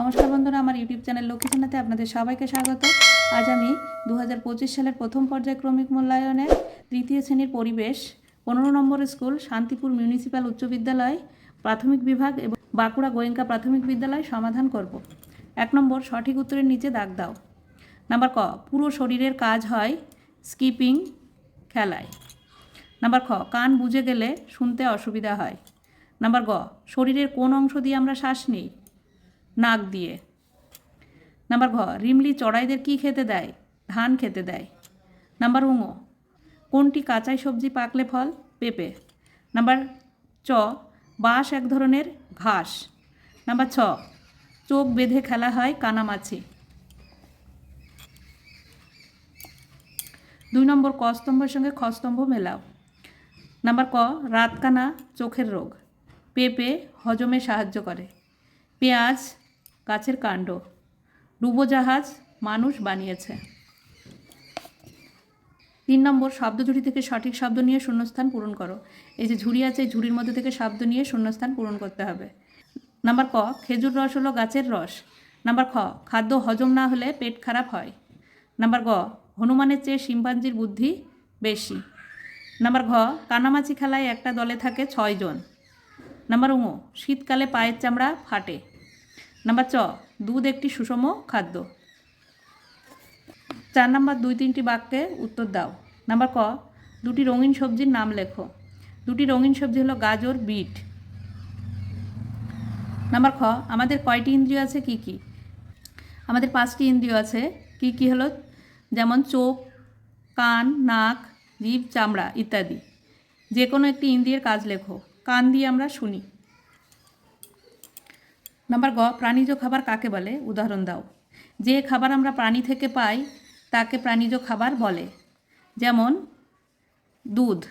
নমস্কার বন্ধুরা, আমার ইউটিউব চ্যানেল লক্ষ্মীচানাতে আপনাদের সবাইকে স্বাগত। আজ আমি দু হাজার পঁচিশ সালের প্রথম পর্যায়ক্রমিক মূল্যায়নের তৃতীয় শ্রেণির পরিবেশ, পনেরো নম্বর স্কুল, শান্তিপুর মিউনিসিপ্যাল উচ্চ বিদ্যালয় প্রাথমিক বিভাগ এবং বাঁকুড়া গোয়েঙ্কা প্রাথমিক বিদ্যালয় সমাধান করব। এক নম্বর, সঠিক উত্তরের নিচে দাগ দাও। নাম্বার ক, পুরো শরীরের কাজ হয় স্কিপিং খেলায়। নাম্বার খ, কান বুঝে গেলে শুনতে অসুবিধা হয়। নাম্বার গ, শরীরের কোন অংশ দিয়ে আমরা শ্বাস নিই? নাক দিয়ে। নাম্বার ঘ, রিমলি চড়াইদের কি খেতে দেয়? ধান খেতে দেয়। নাম্বার উঙো কোনটি কাঁচাই সবজি পাকলে ফল? পেঁপে। নাম্বার চ, বাঁশ এক ধরনের, ঘাস। নাম্বার ছ, চোখ বেঁধে খেলা হয় কানামাছি। দুই নম্বর ক স্তম্ভের সঙ্গে খ স্তম্ভ মেলাও। নাম্বার ক, রাতকানা চোখের রোগ। পেঁপে হজমে সাহায্য করে। পেঁয়াজ গাছের কাণ্ড। ডুবোজাহাজ মানুষ বানিয়েছে। তিন নম্বর, শব্দ ঝুড়ি থেকে সঠিক শব্দ নিয়ে শূন্যস্থান পূরণ করো। এই যে ঝুড়ি আছে, এই ঝুড়ির মধ্যে থেকে শব্দ নিয়ে শূন্যস্থান পূরণ করতে হবে। নাম্বার ক, খেজুর রস হলো গাছের রস। নাম্বার খ, খাদ্য হজম না হলে পেট খারাপ হয়। নাম্বার গ, হনুমানের চেয়ে শিম্পাঞ্জির বুদ্ধি বেশি। নাম্বার ঘ কানামাছি খেলায় একটা দলে থাকে ছয়জন। নাম্বার উঙো শীতকালে পায়ের চামড়া ফাটে। নাম্বার চ, দুধ একটি সুষম খাদ্য। চার নাম্বার, দুই তিনটি বাক্যে উত্তর দাও। নাম্বার ক, দুটি রঙিন সবজির নাম লেখো। দুটি রঙিন সবজি হলো গাজর, বিট। নাম্বার খ, আমাদের কয়টি ইন্দ্রিয় আছে, কি কি? আমাদের পাঁচটি ইন্দ্রিয় আছে, কি কি হলো? যেমন চোখ, কান, নাক, জিভ, চামড়া ইত্যাদি। যে কোনো একটি ইন্দ্রিয়ের কাজ লেখো। কান দিয়ে আমরা শুনি। নাম্বার গ, প্রাণীজ খাবার কাকে বলে? উদাহরণ দাও। যে খাবার আমরা প্রাণী থেকে পাই, তাকে প্রাণীজ খাবার বলে। যেমন দুধ।